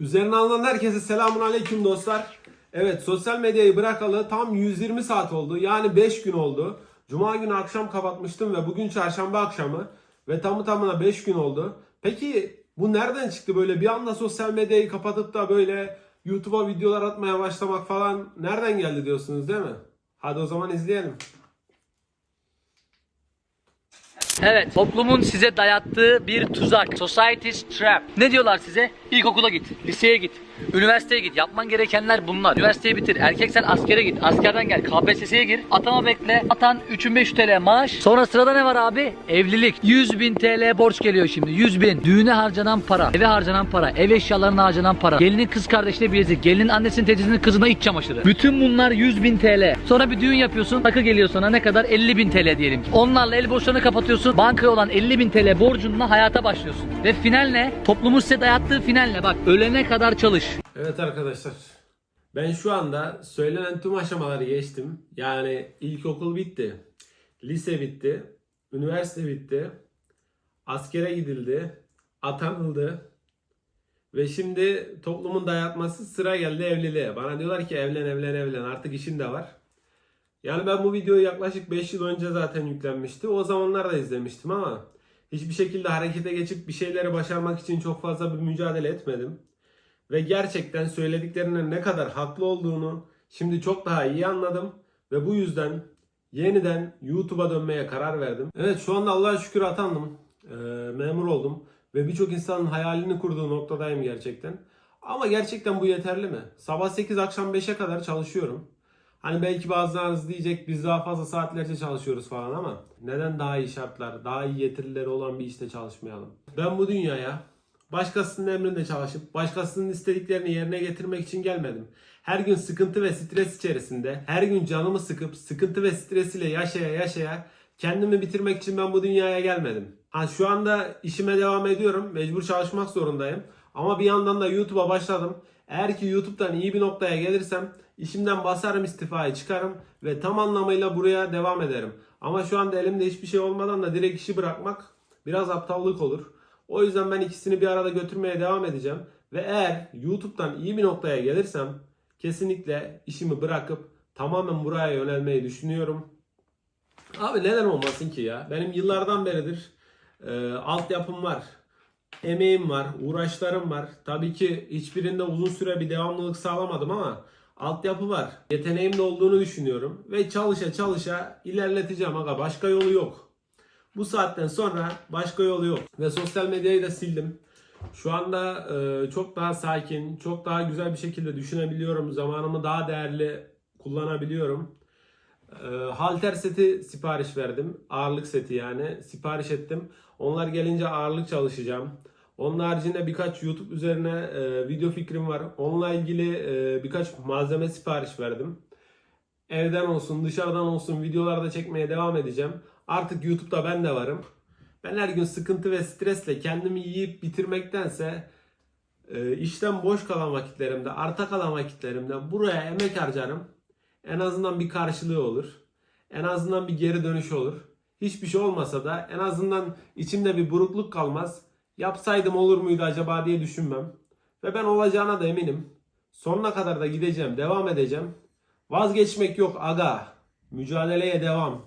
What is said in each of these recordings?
Üzerine alınan herkese selamun aleyküm dostlar. Evet sosyal medyayı bırakalı tam 120 saat oldu. Yani 5 gün oldu. Cuma günü akşam kapatmıştım ve bugün çarşamba akşamı. Ve tamı tamına 5 gün oldu. Peki bu nereden çıktı böyle bir anda sosyal medyayı kapatıp da böyle YouTube'a videolar atmaya başlamak falan nereden geldi diyorsunuz değil mi? Hadi o zaman izleyelim. Evet, toplumun size dayattığı bir tuzak. Society's trap. Ne diyorlar size? İlkokula git, liseye git, üniversiteye git. Yapman gerekenler bunlar. Üniversiteyi bitir. Erkek sen askere git. Askerden gel. KPSS'ye gir. Atama bekle. Atan 3500 TL maaş. Sonra sırada ne var abi? Evlilik. 100 bin TL borç geliyor şimdi. 100 bin. Düğüne harcanan para. Eve harcanan para. Ev eşyalarına harcanan para. Gelinin kız kardeşine bilezik. Gelinin annesinin teyzesinin kızına iç çamaşırı. Bütün bunlar 100 bin TL. Sonra bir düğün yapıyorsun. Takı geliyor sana ne kadar? 50 bin TL diyelim. Onlarla el borçlarını kapatıyorsun. Bankaya olan 50 bin TL borcunla hayata başlıyorsun. Ve final ne? Toplumun size dayattığı final ne? Bak ölene kadar çalış. Evet arkadaşlar. Ben şu anda söylenen tüm aşamaları geçtim. Yani ilkokul bitti. Lise bitti. Üniversite bitti. Askere gidildi. Atanıldı. Ve şimdi toplumun dayatması sıra geldi evliliğe. Bana diyorlar ki evlen evlen evlen artık işin de var. Yani ben bu videoyu yaklaşık 5 yıl önce zaten yüklenmişti. O zamanlar da izlemiştim ama hiçbir şekilde harekete geçip bir şeyleri başarmak için çok fazla bir mücadele etmedim. Ve gerçekten söylediklerinin ne kadar haklı olduğunu şimdi çok daha iyi anladım. Ve bu yüzden yeniden YouTube'a dönmeye karar verdim. Evet şu anda Allah'a şükür atandım. Ee, memur oldum. Ve birçok insanın hayalini kurduğu noktadayım gerçekten. Ama gerçekten bu yeterli mi? Sabah 8 akşam 5'e kadar çalışıyorum. Hani belki bazılarınız diyecek biz daha fazla saatlerce çalışıyoruz falan ama neden daha iyi şartlar, daha iyi getirileri olan bir işte çalışmayalım? Ben bu dünyaya başkasının emrinde çalışıp başkasının istediklerini yerine getirmek için gelmedim. Her gün sıkıntı ve stres içerisinde, her gün canımı sıkıp sıkıntı ve stres ile yaşaya yaşaya kendimi bitirmek için ben bu dünyaya gelmedim. Ha şu anda işime devam ediyorum. Mecbur çalışmak zorundayım. Ama bir yandan da YouTube'a başladım. Eğer ki YouTube'dan iyi bir noktaya gelirsem işimden basarım istifayı çıkarım ve tam anlamıyla buraya devam ederim. Ama şu anda elimde hiçbir şey olmadan da direkt işi bırakmak biraz aptallık olur. O yüzden ben ikisini bir arada götürmeye devam edeceğim. Ve eğer YouTube'dan iyi bir noktaya gelirsem kesinlikle işimi bırakıp tamamen buraya yönelmeyi düşünüyorum. Abi neden olmasın ki ya? Benim yıllardan beridir e, altyapım var. Emeğim var, uğraşlarım var. Tabii ki hiçbirinde uzun süre bir devamlılık sağlamadım ama altyapı var. Yeteneğim de olduğunu düşünüyorum. Ve çalışa çalışa ilerleteceğim aga. Başka yolu yok. Bu saatten sonra başka yolu yok. Ve sosyal medyayı da sildim. Şu anda e, çok daha sakin, çok daha güzel bir şekilde düşünebiliyorum. Zamanımı daha değerli kullanabiliyorum. E, halter seti sipariş verdim. Ağırlık seti yani. Sipariş ettim. Onlar gelince ağırlık çalışacağım. Onun haricinde birkaç YouTube üzerine e, video fikrim var. Onunla ilgili e, birkaç malzeme sipariş verdim. Evden olsun, dışarıdan olsun videolarda çekmeye devam edeceğim. Artık YouTube'da ben de varım. Ben her gün sıkıntı ve stresle kendimi yiyip bitirmektense e, işten boş kalan vakitlerimde, arta kalan vakitlerimde buraya emek harcarım. En azından bir karşılığı olur. En azından bir geri dönüş olur. Hiçbir şey olmasa da en azından içimde bir burukluk kalmaz. Yapsaydım olur muydu acaba diye düşünmem. Ve ben olacağına da eminim. Sonuna kadar da gideceğim, devam edeceğim. Vazgeçmek yok aga. Mücadeleye devam.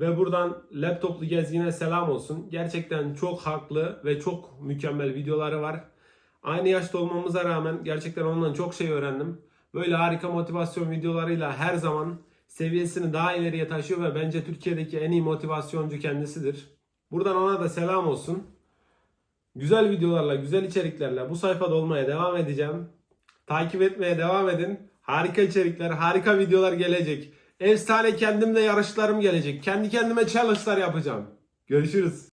Ve buradan laptoplu gezgine selam olsun. Gerçekten çok haklı ve çok mükemmel videoları var. Aynı yaşta olmamıza rağmen gerçekten ondan çok şey öğrendim. Böyle harika motivasyon videolarıyla her zaman seviyesini daha ileriye taşıyor ve bence Türkiye'deki en iyi motivasyoncu kendisidir. Buradan ona da selam olsun. Güzel videolarla, güzel içeriklerle bu sayfada olmaya devam edeceğim. Takip etmeye devam edin. Harika içerikler, harika videolar gelecek. Efsane kendimle yarışlarım gelecek. Kendi kendime challenge'lar yapacağım. Görüşürüz.